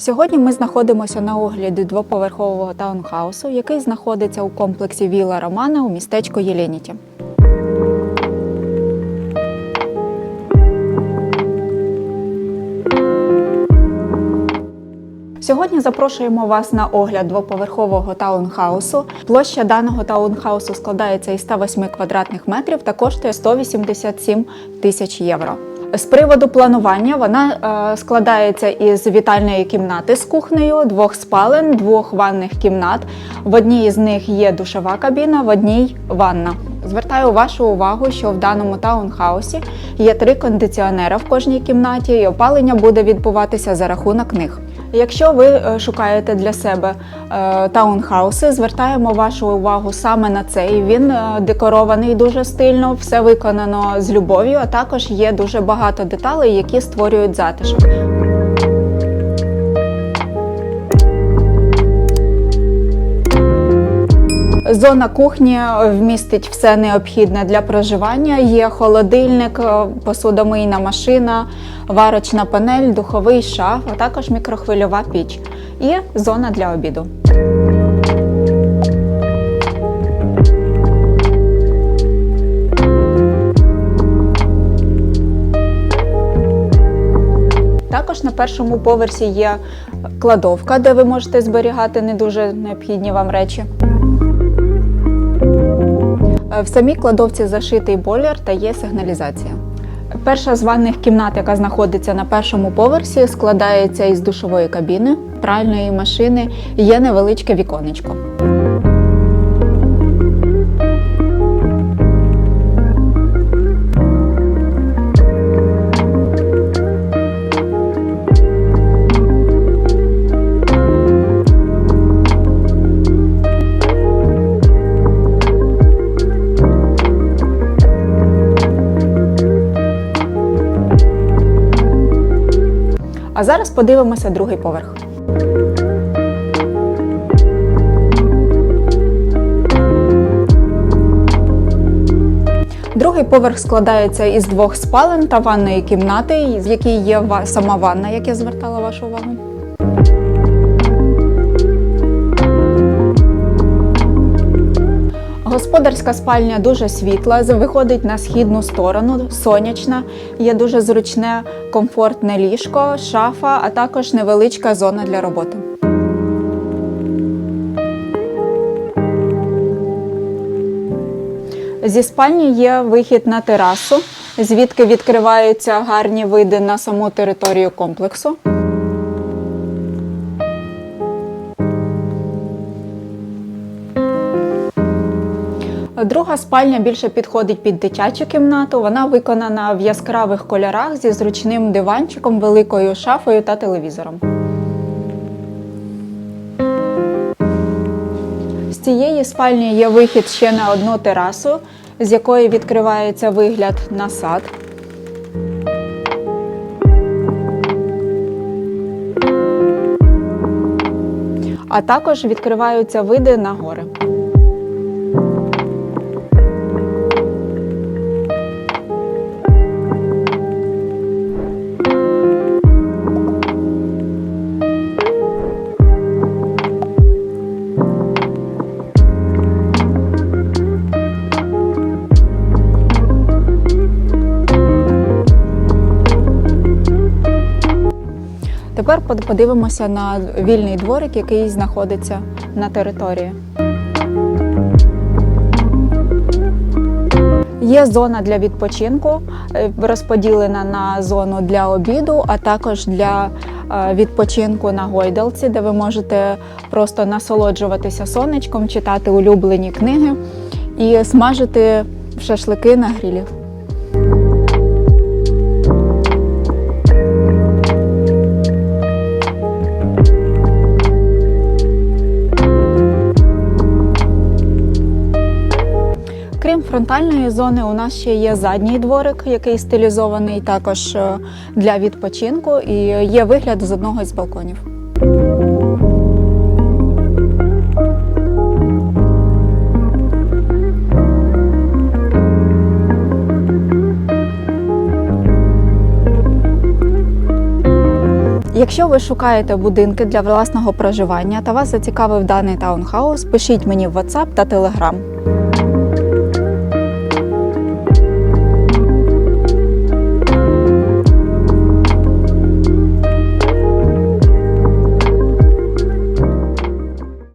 Сьогодні ми знаходимося на огляді двоповерхового таунхаусу, який знаходиться у комплексі Віла Романа у містечку Єленіті. Сьогодні запрошуємо вас на огляд двоповерхового таунхаусу. Площа даного таунхаусу складається із 108 квадратних метрів та коштує 187 тисяч євро. З приводу планування вона е, складається із вітальної кімнати з кухнею, двох спален, двох ванних кімнат. В одній із них є душова кабіна, в одній ванна. Звертаю вашу увагу, що в даному таунхаусі є три кондиціонера в кожній кімнаті, і опалення буде відбуватися за рахунок них. Якщо ви е, шукаєте для себе е, таунхауси, звертаємо вашу увагу саме на цей. Він е, декорований дуже стильно, все виконано з любов'ю, а також є дуже багато деталей, які створюють затишок. Зона кухні вмістить все необхідне для проживання. Є холодильник, е, посудомийна машина, варочна панель, духовий шаф, а також мікрохвильова піч і зона для обіду. Також на першому поверсі є кладовка, де ви можете зберігати не дуже необхідні вам речі. В самій кладовці зашитий бойлер та є сигналізація. Перша з ванних кімнат, яка знаходиться на першому поверсі, складається із душової кабіни, пральної машини є невеличке віконечко. А зараз подивимося другий поверх. Другий поверх складається із двох спален та ванної кімнати, в якій є сама ванна, як я звертала вашу увагу. Господарська спальня дуже світла, виходить на східну сторону, сонячна, є дуже зручне, комфортне ліжко, шафа, а також невеличка зона для роботи. Зі спальні є вихід на терасу, звідки відкриваються гарні види на саму територію комплексу. Друга спальня більше підходить під дитячу кімнату. Вона виконана в яскравих кольорах зі зручним диванчиком, великою шафою та телевізором. З цієї спальні є вихід ще на одну терасу, з якої відкривається вигляд на сад. А також відкриваються види на гори. Тепер подивимося на вільний дворик, який знаходиться на території. Є зона для відпочинку, е, розподілена на зону для обіду, а також для е, відпочинку на гойдалці, де ви можете просто насолоджуватися сонечком, читати улюблені книги і смажити шашлики на грілі. Крім фронтальної зони, у нас ще є задній дворик, який стилізований також е, для відпочинку, і є вигляд з одного з балконів. Якщо ви шукаєте будинки для власного проживання та вас зацікавив даний таунхаус, пишіть мені в WhatsApp та Telegram.